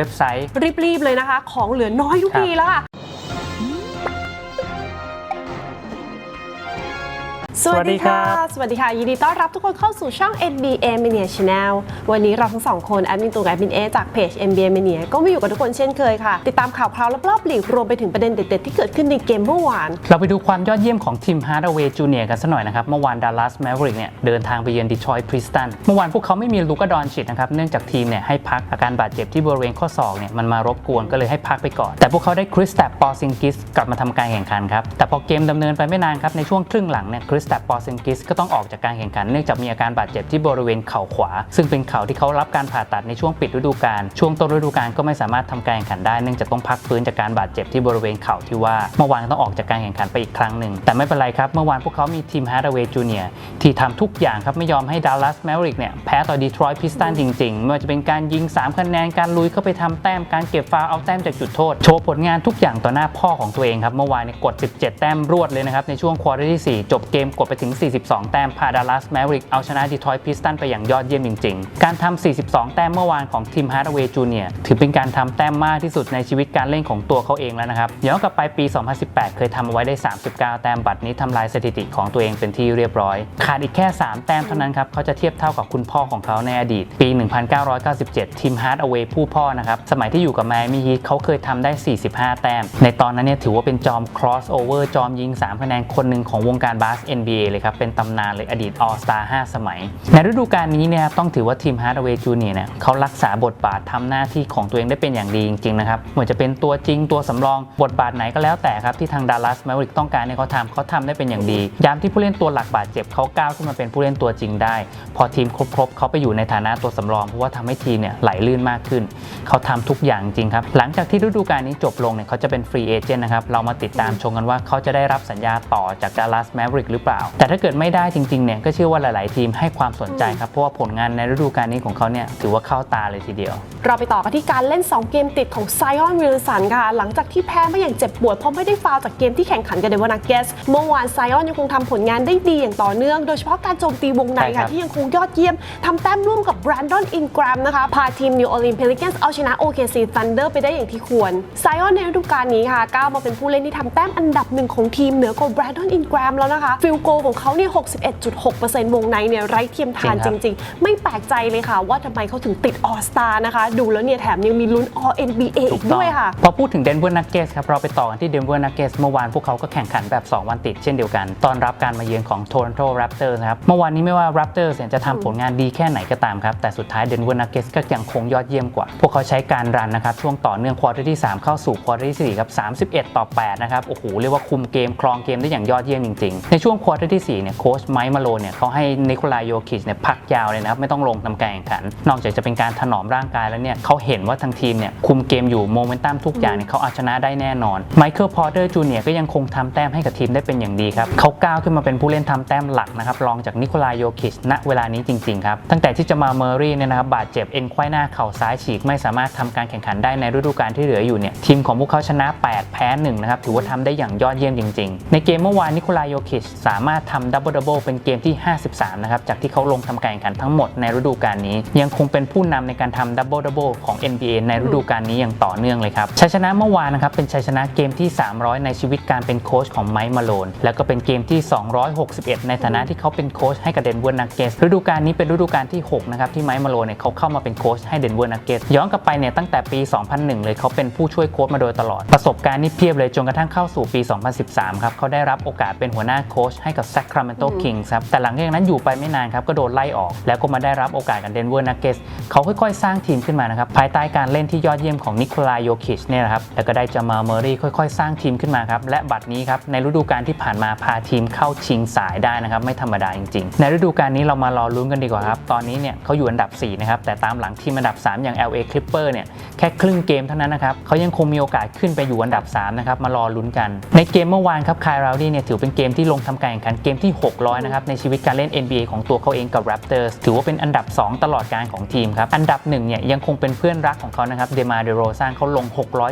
็บไซต์ รีบๆเลยนะคะ ของเหลือน้อยทุกครับทีแล้วค่ะ สวัสดีค่ะ สวัสดีค่ะ ยินดีต้อนรับทุกคนเข้าสู่ช่อง NBA Mania Channel วันนี้เราทั้งสองคนแอดมินตูกับแอดมินเอจากเพจ NBA Mania ก็มาอยู่กับทุกคนเช่นเคยค่ะ ติดตามข่าวคราวรอบๆลีกรวมไปถึงประเด็นเด็ด ๆ ที่เกิดขึ้นในเกมเมื่อวาน เราไปดูความยอดเยี่ยมของทีมฮาร์ดเวย์จูเนียร์กันสักหน่อยนะครับ เมื่อวานดัลลัสแมวริกเนี่ยเดินทางไปเยือนดีทรอยต์พริสตัน เมื่อวานพวกเขาไม่มีลูกาดอนชิดนะครับ เนื่องจากทีมเนี่ยให้พักอาการบาดเจ็บที่บริเวณข้อศอกเนี่ยมันมารบกวนก็เลยให้พักไปก่อน แต่พวกเขาได้คริสตัปปอซิงกิสกลับมาทำการแข่งขันครับแต่พอเกมดำเนินไปไม่นานครับในช่วงครึ่งหลังเนี่ยคริสแตัปปอซิงกิสก็ต้องออกจากการแข่งขันเนื่องจากมีอาการบาดเจ็บที่บริเวณเข่าขวา ซึ่งเป็นเข่าที่เขารับการผ่าตัดในช่วงปิดฤดูกาลช่วงต้นฤดูกาลก็ไม่สามารถทำการแข่งขันได้เนื่องจากต้องพักฟื้นจากการบาดเจ็บที่บริเวณเข่าที่ว่าเมื่อวานต้องออกจากการแข่งขันไปอีกครั้งหนึ่งแต่ไม่เป็นไรครับเมื่อวานพวกเขามีทีมฮาร์ดเวย์จูเนียร์ที่ทำทุกอย่างครับไม่ยอมให้ดัลลัสแมวริกเนี่ยแพ้ต่อดีทรอยต์พิสตันจริงๆไม่ว่าจะเป็นการยิง 3 คะแนนการลุยเข้าไปทำแต้มการเก็บฟาวเอาแต้มจากจุดโทษโชว์ผลงานทุกอย่างต่อหน้าพ่อของตัวเองครับเมื่อวานเนี่ยกด 17 แต้มรวดเลยนะครับในช่วงควอเตอร์ที่ 4 จบเกมกดไปถึง 42 แต้มพาดัลลัสแมริกเอาชนะดีทรอยพิสตันไปอย่างยอดเยี่ยมจริง ๆ การทำ42 แต้มเมื่อวานของทีมฮาร์ดเวย์จูเนียร์ถือเป็นการทำแต้มมากที่สุดในชีวิตการเล่นของตัวเขาเองแล้วนะครับย้อนกลับไปปี 2018 เคยทำเอาไว้ได้ 39 แต้มบัตรนี้ทำลายสถิติของตัวเองเป็นที่เรียบร้อย ขาดอีกแค่ 3 แต้มเท่านั้นครับเขาจะเทียบเท่ากับคุณพ่อของเขาในอดีต ปี 1997 ทีมฮาร์ดเวย์ผู้พ่อนะครับสมัยที่อยู่กับแมมี่ฮีทเขาเคยทำได้ 45 แต้ม ในตอนนั้นเนี่ยถือว่าเป็นจอม cross over จอมยิง 3 คะแนนคนหนึ่งของวงการบาส NBA เลยครับ เป็นตำนานเลยอดีต All Star 5 สมัย ในฤดูกาลนี้เนี่ยครับต้องถือว่าทีม Hardaway Junior เนี่ยเขารักษาบทบาททำหน้าที่ของตัวเองได้เป็นอย่างดีจริงๆนะครับเหมือนจะเป็นตัวจริงตัวสำรองบทบาทไหนก็แล้วแต่ครับที่ทางดัลลัสแมวริกต้องการให้เขาทำเขาทำได้เป็นอย่างดี ยามที่ผู้เล่นตัวหลักบาดเจ็บเขาก้าวขึ้นมาเป็นผู้เล่นตัวจริงได้ พอทีมครบๆเขาไปอยู่ในฐานะตัวสำรองเพราะว่าทำให้ทีมเนี่ยไหลลื่นมากขึ้น เขาทำทุกอย่างจริงครับหลังจากที่ฤดูกาลนี้จบลงเนี่ยเขาจะเป็นฟรีเอเจนต์นะครับเรามาติดตามชมกันว่าเขาจะได้รับสัญญาต่อจากดัลลัสแมวริกหรือเปล่าแต่ถ้าเกิดไม่ได้จริงๆเนี่ยก็เชื่อว่าหลาย ๆ ทีมให้ความสนใจครับเพราะว่าผลงานในฤดูกาลนี้ของเขาเนี่ยถือว่าเข้าตาเลยทีเดียว เราไปต่อกันที่การเล่น 2 เกมติดของไซออนวิลสันค่ะ หลังจากที่แพ้มาอย่างเจ็บปวดเพราะไม่ได้ฟาวล์จากเกมที่แข่งขันกับเดวอนักเกสเมื่อวานไซออนยังคงทำผลงานได้ดีอย่างต่อเนื่อง โดยเฉพาะการโจมตีวงในใช่ครัค่ะบที่ยังคงยอดเยี่ยมทำแต้มร่วมกับแบรนดอนอินกรามนะคะพาทีมนิวออร์ลีนเพลิ c กนส์เอาชนะ OKC Thunder ไปได้อย่างที่ควรไซออนในฤดูกาลนี้ค่ะก้าวมาเป็นผู้เล่นที่ทำแต้มอันดับหนึ่งของทีมเหนือกว่าแบรนดอนอินกรามแล้วนะคะฟิลโกของเขาเนี่ย 61.6%วงในเนี่ยไร้เทียมทานจจริงครับริง ๆ ไม่แปลกใจเลยค่ะ ว่าทำไมเขาถึงติดออสตานะคะ ดูแล้วเนี่ยแถมยังมีลุ้น All NBA อีกด้วยค่ะ พอพูดถึงเดนเวอร์นักเกสครับ เราไปต่อกันที่เดนเวอร์นักเกสเมื่อวานพวกเขาก็แข่งขันแบบ 2 วันติดเช่นเดียวกัน ตอนรับการมาเยือนของ Toronto Raptors นะครับ เมื่อวานนี้ไม่ว่า Raptors เนี่ยจะทำผลงานดีแค่ไหนก็ตามครับ แต่สุดท้ายเดนเวอร์นักเกสก็ยังคงยอดเยี่ยมกว่า พวกเขาใช้การรันนะครับช่วงต่อเนื่องควอเตอร์ที่ 3 เข้าสู่ควอเตอร์ที่4ครับ31 ต่อ8นะครับโอ้โหเรียกว่าคุมเกมครองเกมได้อย่างยอดเยี่ยมจริงๆในช่วงควอเตอร์ที่4เนี่ยโค้ชไมค์มาโลเนี่ยเขาให้นิโคลายโยคิชเนี่ยพักยาวเลยนะครับไม่ต้องลงทำการแข่งขัน นอกจากจะเป็นการถนอมร่างกายแล้วเนี่ยเขาเห็นว่าทางทีมเนี่ยคุมเกมอยู่โมเมนตัมทุกอย่างเนี่ยเขาเอาชนะได้แน่นอนไมเคิลพอร์เตอร์จูเนียก็ยังคงทำแต้มให้กับทีมได้เป็นอย่างดีครับเขาก้าวขึ้นมาเป็นผู้เล่นทำแต้มหลักนะครับรองจากนิโคลายโยคิชณเวลานี้จริงๆครับตั้งแต่ที่จะมาเมอร์รี่เนี่ยนะครับบาดเจ็บเอ็นไขว้หน้าเข่าซ้ายฉีกไม่สามารถทำการแข่งขันได้ในฤดูกาลที่เหลืออยู่เนี่ยทีมของพวกเขาชนะ 8 แพ้1นะครับถือว่าทำได้อย่างยอดเยี่ยมจริง ๆ ในเกมเมื่อวานนิโคลายโยคิชสามารถทำดับเบิลดับเบิลเป็นเกมที่ 53 นะครับ จากที่เขาลงทำการแข่งขันทั้งหมดในฤดูกาลนี้ ยังคงเป็นผู้นำในการทำดับเบิลดับเบิลของ NBA ในฤดูกาลนี้อย่างต่อเนื่องเลยครับชัยชนะเมื่อวานนะครับเป็นชัยชนะเกมที่ 300 ในชีวิตการเป็นโค้ชของไมค์มาโลนแล้วก็เป็นเกมที่ 261 ในฐานะที่เขาเป็นโค้ชให้กับเดนเวอร์นักเกสฤดูกาลนี้เป็นฤดูกาลที่ 6 นะครับ ที่ไมค์มาโลนเนี่ยเขาเข้ามาเป็นโค้ชให้เดนเวอร์นักเกสย้อนกลับไปเนี่ยตั้งแต่ปี 2001 เลยเขาเป็นผู้ช่วยโค้ชมาโดยตลอด ประสบการณ์นี่เพียบเลยจนกระทั่งเข้าสู่ปี 2013 ครับเขาได้รับโอกาสเป็นหัวหน้าโค้ชให้ให้กับ Sacramento Kings ครับแต่หลังจากนั้นอยู่ไปไม่นานครับก็โดนไล่ออก แล้วก็มาได้รับโอกาสกับ Denver Nuggets เขาค่อยๆ สร้างทีมขึ้นมานะครับภายใต้การเล่นที่ยอดเยี่ยมของนิโคลายโยคิชเนี่ยนะครับแล้วก็ได้จามาเมอรี่ค่อยๆ สร้างทีมขึ้นมาครับและบัดนี้ครับในฤดูกาลที่ผ่านมาพาทีมเข้าชิงสายได้นะครับไม่ธรรมดาจริงๆ ในฤดูกาลนี้เรามารอลุ้นกันดีกว่าครับตอนนี้เนี่ยเขาอยู่อันดับ4นะครับแต่ตามหลังทีมอันดับ 3 อย่าง LA Clipper เนี่ยแค่ครึ่งเกมเท่านั้นนะครับเขายังคงมีโอกาสขึ้นไปอยู่อันดับ3นะครับมารอลุ้นกัน ในเกมเมื่อวานครับคายราดี้เนี่ยถือเป็นเกมที่ลงทำการแข่งขันเกมที่ 600 นะครับ ในชีวิตการเล่น NBA ของตัวเขาเองกับ Raptors ถือว่าเป็นอันดับ 2 ตลอดการของทีมครับ อันดับ1เนี่ยยังคงเป็นเพื่อนรักของเขานะครับเดมาเดโรซานเขาลง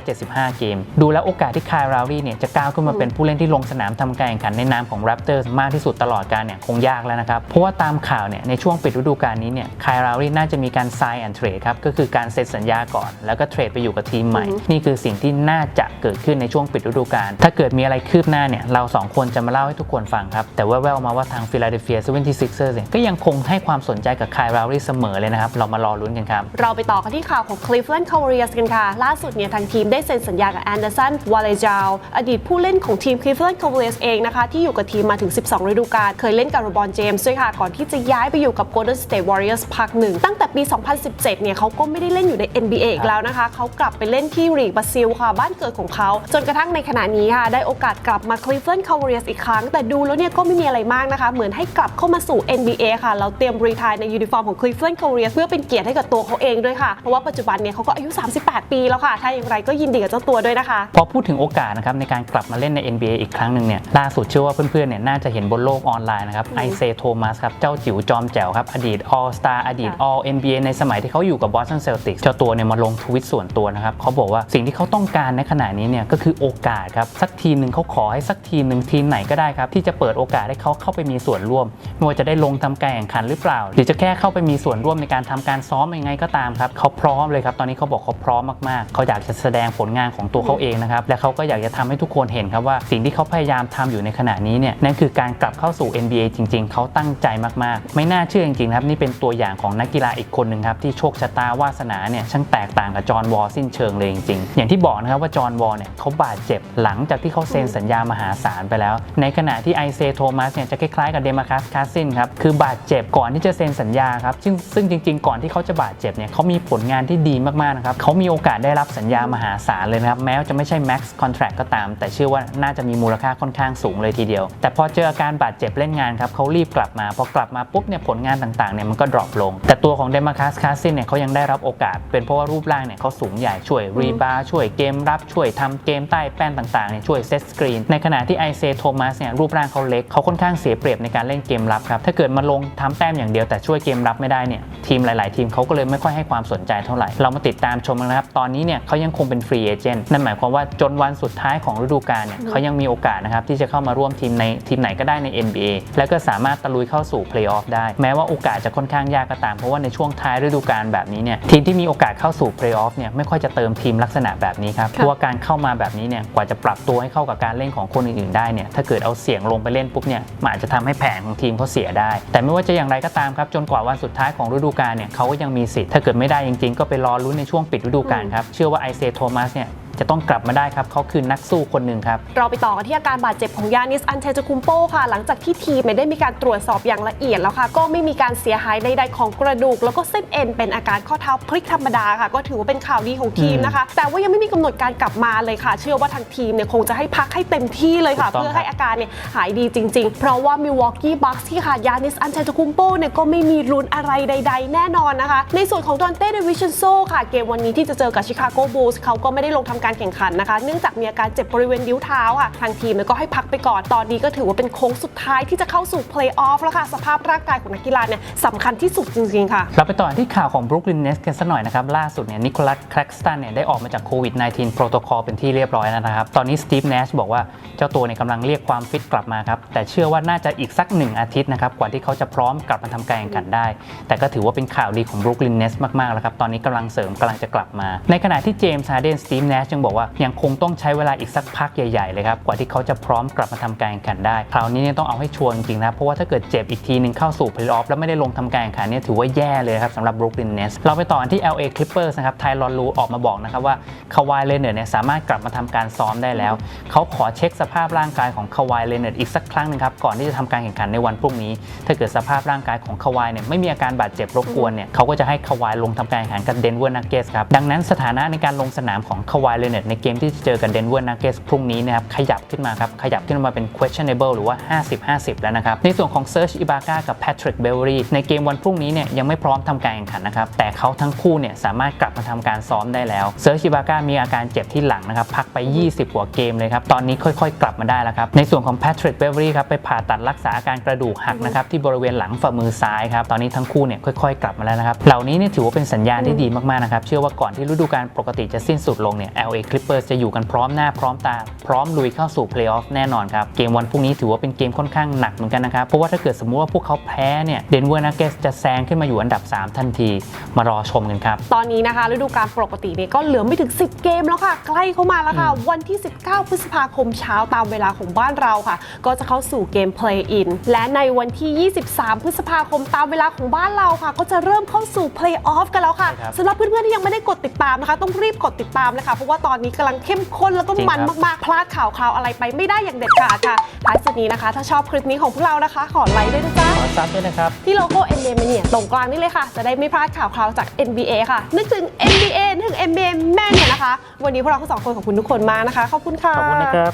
675 เกม ดูแล้วโอกาสที่คายราดี้เนี่ยจะก้าวขึ้นมาเป็นผู้เล่นที่ลงสนามทำการแข่งขันในนามของ Raptors มากที่สุดตลอดการเนี่ยคงยากแล้วนะครับ เพราะว่าตามข่าวเนี่ยในช่วงปิดฤดูกาลนี้เนี่ยคายราดี้น่าจะมีการ sign and trade ครับก็คือการเซ็นสัญญาก่อน แล้วก็เทรดไปอยู่กับทีมใหม่ นี่คือสิ่งที่น่าจะเกิดขึ้นในช่วงปิดฤดูกาลถ้าเกิดมีอะไรคืบหน้าเนี่ยเราสองคนจะมาเล่าให้ทุกคนฟังครับ แต่แว่วๆมาว่าทางฟิลาเดลเฟีย 76ers เนี่ยก็ยังคงให้ความสนใจกับคายราดี้เสมอเลยนะครับ เรามารอลุ้นกันครับ เราไปต่อกันที่ข่าวของ Cleveland Cavaliers กันค่ะ ล่าสุดเนี่ยทางทีมได้เซ็นสัญญากับแอนเดอร์สันวาเลจาวอดีตผู้เล่นของทีม Cleveland Cavaliers เองนะคะที่อยู่กับทีมมาถึง 12 ฤดูกาลเคยเล่นกับโรบอนเจมส์ด้วยค่ะก่อนที่จะย้ายไปอยู่กับ Golden State Warriors พักหนึ่งตั้งแต่ปี 2017 เนี่ยเขาก็ไม่ได้เล่นอยู่ใน NBA อีกแล้วนะคะเขากลับไปเล่นที่ลีบราซิลค่ะบ้านเกิดของเขาจนกระทั่งในขณะนี้ค่ะได้โอกาสกลับมา Cleveland Cavaliers อีกครั้งแต่ดูแล้วเนี่ยก็ไม่มีอะไรมากนะคะ เหมือนให้กลับเข้ามาสู่ NBA ค่ะแล้วเตรียมรีทายในยูนิฟอร์มของ Cleveland Cavaliers เพื่อเป็นเกียรติให้กับตัวเขาเองด้วยค่ะ เพราะว่าปัจจุบันเนี่ยเขาก็อายุ 38 ปีแล้วค่ะ ถ้าอย่างไรก็ยินดีกับเจ้าตัวด้วยนะคะ พอพูดถึงโอกาสนะครับในการกลับมาเล่นใน NBA อีกครั้งหนึ่งเนี่ยล่าสุดเชื่อว่าเพื่อนๆเนี่ยน่าจะเห็นบนโลกออนไลน์นะครับไอเซโทมัสครับเจ้าจิ๋วจอมแจ๋วครับอดีต All Star อดีต All NBA ในสมัยที่เขาอยู่กับ Boston Celtics เจ้าตัวเนี่ยมาลงทวิตส่วนตัวนะครับเขาบอกว่าสิ่งที่เขาต้องการในขณะนี้เนี่ยก็คือโอกาสครับสักทีมหนึ่งเขาขอให้สักทีมหนึ่งทีมไหนก็ได้ครับที่จะเปิดิดโอกาสให้เขาเข้าไปมีส่วนร่วม ไม่ว่าจะได้ลงทำการแข่งขันหรือเปล่า หรือจะแค่เข้าไปมีส่วนร่วมในการทำการซ้อมยังไงก็ตามครับเขาพร้อมเลยครับตอนนี้เขาบอกเขาพร้อมมากๆ เขาอยากจะแสดงผลงานของตัวเขาเองนะครับและเขาก็อยากจะทำให้ทุกคนเห็นครับว่าสิ่งที่เขาพยายามทำอยู่ในขณะนี้เนี่ยนั่นคือการกลับเข้าสู่ NBA จริง ๆ เขาตั้งใจมากๆ ไม่น่าเชื่อจริงๆครับนี่เป็นตัวอย่างของนักกีฬาอีกคนหนึ่งครับที่โชคชะตาวาสนาเนี่ยช่างแตกต่างกับจอห์นวอลสิ้นเชิงเลยจริงๆอย่างที่บอกนะครับว่าจอห์นวอลเนี่ยเขาบาดเจ็บหลังจากที่เขาเซ็นสัญญามหาศาลไปแล้ว ในขณะที่ไอเซโทมัสเนี่ยจะคล้ายๆกับเดมาคัสคาซินครับคือบาดเจ็บก่อนที่จะเซ็นสัญญาครับซึ่งซึ่งจริง ๆ ก่อนที่เขาจะบาดเจ็บเนี่ยเขามีผลงานที่ดีมากๆนะครับเขามีโอกาสได้รับสัญญามหาศาลเลยนะครับแม้ว่าจะไม่ใช่ max contract ก็ตาม แต่เชื่อว่าน่าจะมีมูลค่าค่อนข้างสูงเลยทีเดียว แต่พอเจออาการบาดเจ็บเล่นงานครับเขารีบกลับมาพอกลับมาปุ๊บเนี่ยผลงานต่างๆเนี่ยมันก็ดรอปลง แต่ตัวของเดมาคัสคาซินเนี่ยเขายังได้รับโอกาส เป็นเพราะว่ารูปร่างเนี่ยเขาสูงใหญ่ช่วยรีบาร์ช่วยเกมรับช่วยทำเกมใต้แป้นต่างๆเนี่ยช่วยเซตสกรีนในขณะที่ไอเซโทมัสเนี่ยรูปร่างเขาเล็กเขาค่อนข้างเสียเปรียบในการเล่นเกมรับครับ ถ้าเกิดมาลงทำแต้มอย่างเดียวแต่ช่วยเกมรับไม่ได้เนี่ยทีมหลาย ๆ ทีมเขาก็เลยไม่ค่อยให้ความสนใจเท่าไหร่ เรามาติดตามชมกันนะครับ ตอนนี้เนี่ยเขายังคงเป็นฟรีเอเจนต์นั่นหมายความว่าจนวันสุดท้ายของฤดูกาลเนี่ยเขายังมีโอกาสนะครับที่จะเข้ามาร่วมทีมในทีมไหนก็ได้ใน NBA แล้วก็สามารถตะลุยเข้าสู่เพลย์ออฟได้ แม้ว่าโอกาสจะค่อนข้างยากก็ตาม เพราะว่าในช่วงท้ายฤดูกาลแบบนี้เนี่ยทีมที่มีโอกาสเข้าสู่เพลย์ออฟเนี่ยไม่ค่อยจะเติมทีมลักษณะแบบนี้ครับเพราะว่าการเข้ามาแบบนี้เนี่ยกว่าจะปรับตัวให้เข้ากับการเล่นของคนอื่นๆได้เนี่ยถ้าเกิดเอาเสียงลงไปเล่นปุ๊บเนี่ยมันอาจจะทำให้แผนของทีมเขาเสียได้ แต่ไม่ว่าจะอย่างไรก็ตามครับจนกว่าวันสุดท้ายของฤดูกาลเนี่ยเขาก็ยังมีสิทธิ์ถ้าเกิดไม่ได้จริงๆ ก็ไปรอลุ้นในช่วงปิดฤดูกาลครับเชื่อว่าไอเซโทมัสเนี่ย จะต้องกลับมาได้ครับเขาคือนักสู้คนหนึ่งครับ เราไปต่อกันที่อาการบาดเจ็บของยานิสอันเชจคุมโปค่ะ หลังจากที่ทีมเนี่ยได้มีการตรวจสอบอย่างละเอียดแล้วค่ะ ก็ไม่มีการเสียหายใดๆของกระดูก แล้วก็เส้นเอ็นเป็นอาการข้อเท้าพลิกธรรมดาค่ะ ก็ถือว่าเป็นข่าวดีของทีมนะคะ แต่ว่ายังไม่มีกำหนดการกลับมาเลยค่ะ เชื่อว่าทางทีมเนี่ยคงจะให้พักให้เต็มที่เลยค่ะถูกต้องเพื่อให้อาการเนี่ยหายดีจริง ๆ เพราะว่ามิวอกกี้บัคส์ที่ขาดยานิสอันเชจคุมโปเนี่ยก็ไม่มีลุ้นอะไรใด ๆ แน่นอนนะคะ ในส่วนของดอนเต้เดวิชันโซค่ะเกมวันนี้ที่จะเจอกับชิคาโกบูลส์เขาก็ไม่ได้ลงทำการแข่งขันนะคะ เนื่องจากมีอาการเจ็บบริเวณนิ้วเท้าค่ะ ทางทีมก็ให้พักไปก่อน ตอนนี้ก็ถือว่าเป็นโค้งสุดท้ายที่จะเข้าสู่เพลย์ออฟแล้วค่ะ สภาพร่างกายของนักกีฬาเนี่ยสำคัญที่สุดจริงๆค่ะ เราไปต่อที่ข่าวของบรุกลินเนสกันสักหน่อยนะครับ ล่าสุดเนี่ยนิโคลัสแคลกสตันเนี่ยได้ออกมาจากโควิด -19 โปรโตคอลเป็นที่เรียบร้อยแล้วนะครับ ตอนนี้สตีฟเนชบอกว่าเจ้าตัวเนี่ยกำลังเรียกความฟิตกลับมาครับ แต่เชื่อว่าน่าจะอีกสักหนึ่งอาทิตย์นะครับ กว่าที่เขาจะพร้อมกลับมาทำการแข่งขันได้ แต่ก็ถือว่าเป็นข่าวดีของบรุกลินเนสมากๆแล้วครับ ตอนนี้กำลังเสริมกำลังจะกลับมา ในขณะที่เจมส์ฮาร์เดนสตีฟเนชยังยังบอกว่ายังคงต้องใช้เวลาอีกสักพักใหญ่ๆเลยครับกว่าที่เขาจะพร้อมกลับมาทำการแข่งขันได้ คราวนี้เนี่ยต้องเอาให้ชัวร์จริงๆนะเพราะว่าถ้าเกิดเจ็บอีกทีหนึ่งเข้าสู่เพลย์ออฟแล้วไม่ได้ลงทำการแข่งขันเนี่ยถือว่าแย่เลยครับสำหรับ Brooklyn Nets เราไปต่อกันที่ LA Clippers นะครับไทรอนลูออกมาบอกนะครับว่าคาวายเลเนอร์เนี่ยสามารถกลับมาทำการซ้อมได้แล้ว เขาขอเช็คสภาพร่างกายของคาวายเลเนอร์อีกสักครั้งหนึงครับก่อนที่จะทำการแข่งขันในวันพรุ่งนี้ ถ้าเกิดสภาพร่างกายของคาวายเนี่ยไม่มีอาการบาดเจ็บรบกวนเนี่ยเขาก็จะให้คาวายลงทำการแข่งขันกับเดนเวอร์นักเกสครับดังนั้นสถานะในการลงสนามของคาวายเลเนอร์ในเกมที่เจอกับเดนเวอร์นักเกสพรุ่งนี้นะครับขยับขึ้นมาครับขยับขึ้นมาเป็น questionable หรือว่า 50-50 แล้วนะครับ ในส่วนของเซิร์ชอิบาก้ากับแพทริกเบลลีในเกมวันพรุ่งนี้เนี่ยยังไม่พร้อมทำการแข่งขันนะครับแต่เขาทั้งคู่เนี่ยสามารถกลับมาทำการซ้อมได้แล้วเซิร์ชอิบาก้ามีอาการเจ็บที่หลังนะครับพักไป 20 กว่าเกมเลยครับตอนนี้ค่อยๆ กลับมาได้แล้วครับในส่วนของแพทริกเบลลีครับไปผ่าตัดรักษาอาการกระดูกหักนะครับที่บริเวณหลังฝ่ามือซ้ายครับตอนนี้ทั้งคู่เนี่ยค่อยๆ กลับมาแล้วนะครับเหล่านี้เนี่ยถือว่าเป็นสัญญาณที่ดีมากๆนะครับเชื่อว่าก่อนที่ฤดูกาลปกติจะสิ้นสุดลงเนี่ย LA Clippers จะอยู่กันพร้อมหน้าพร้อมตา พร้อมลุยเข้าสู่เพลย์ออฟแน่นอนครับ เกมวันพรุ่งนี้ถือว่าเป็นเกมค่อนข้างหนักเหมือนกันนะครับ เพราะว่าถ้าเกิดสมมติว่าพวกเขาแพ้เนี่ยเดนเวอร์นักเกสจะแซงขึ้นมาอยู่อันดับ 3 ทันที มารอชมกันครับ ตอนนี้นะคะฤดูกาลปกติเนี่ยก็เหลือไม่ถึง 10 เกมแล้วค่ะ ใกล้เข้ามาแล้วค่ะ วันที่ 19 พฤษภาคมเช้าตามเวลาของบ้านเราค่ะ ก็จะเข้าสู่เกม Play In และในวันที่ 23 พฤษภาคมตามเวลาของบ้านเราค่ะ ก็จะเริ่มเข้าสู่ Play Off กันแล้วค่ะใช่ครับสำหรับเพื่อนๆที่ยังไม่ได้กดติดตามนะคะ ต้องรีบกดติดตามเลยค่ะเพราะว่าตอนนี้กำลังเข้มข้นแล้วก็จริงมันครับมากๆ พลาดข่าวคราวอะไรไปไม่ได้อย่างเด็ดขาดค่ะท้ายสุดนี้นะคะ ถ้าชอบคลิปนี้ของพวกเรานะคะ ขอไลค์ด้วยนะจ๊ะขอซับด้วยนะครับ ที่โลโก้ NBA Mania ตรงกลางนี่เลยค่ะ จะได้ไม่พลาดข่าวคราวจาก NBA ค่ะ นึกถึง NBA นึกถึง NBA แม่เนี่ยนะคะ วันนี้พวกเราทั้งสองคนขอบคุณทุกคนมากนะคะ ขอบคุณค่ะ ขอบคุณนะครับ